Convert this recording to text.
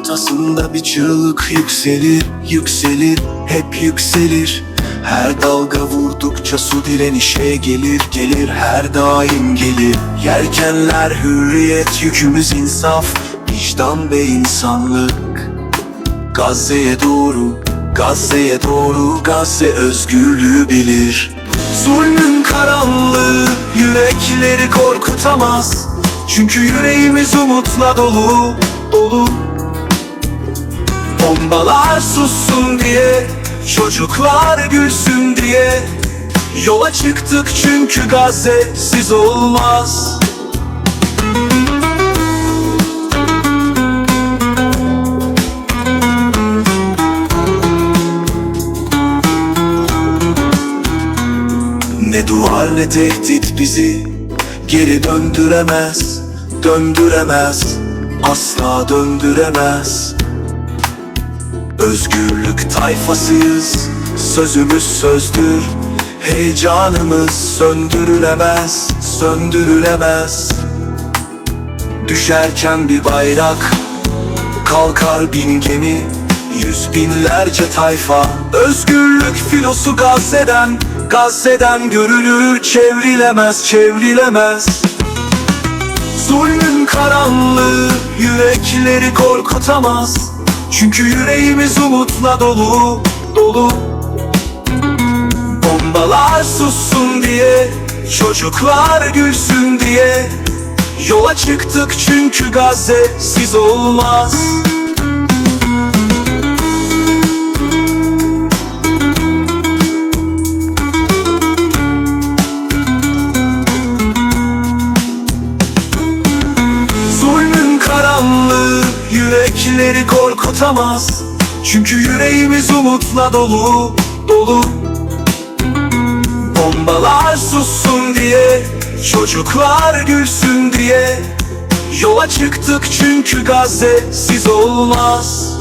Kafasında bir çığlık yükselir, yükselir, hep yükselir. Her dalga vurdukça su direnişe gelir, gelir her daim gelir. Yelkenler hürriyet, yükümüz insaf, vicdan ve insanlık. Gazze'ye doğru, Gazze'ye doğru Gazze özgürlüğü bilir. Zulmün karanlığı yürekleri korkutamaz. Çünkü yüreğimiz umutla dolu, dolu Bombalar sussun diye, çocuklar gülsün diye. Yola çıktık çünkü Gazze siz olmaz. Ne duvar ne tehdit bizi geri döndüremez Döndüremez, asla döndüremez Özgürlük tayfasıyız, sözümüz sözdür. Heyecanımız söndürülemez, söndürülemez. Düşerken bir bayrak, kalkar bin gemi Yüz binlerce tayfa. Özgürlük filosu Gazze'den Gazze'den görülür çevrilemez çevrilemez. Zulmün karanlığı yürekleri korkutamaz Çünkü yüreğimiz umutla dolu dolu. Bombalar sussun diye Çocuklar gülsün diye. Yola çıktık çünkü Gazze siz olmaz. Zulmün karanlığı yürekleri korkutamaz Çünkü yüreğimiz umutla dolu, dolu. Bombalar sussun diye, çocuklar gülsün diye. Yola çıktık çünkü Gazze siz olmaz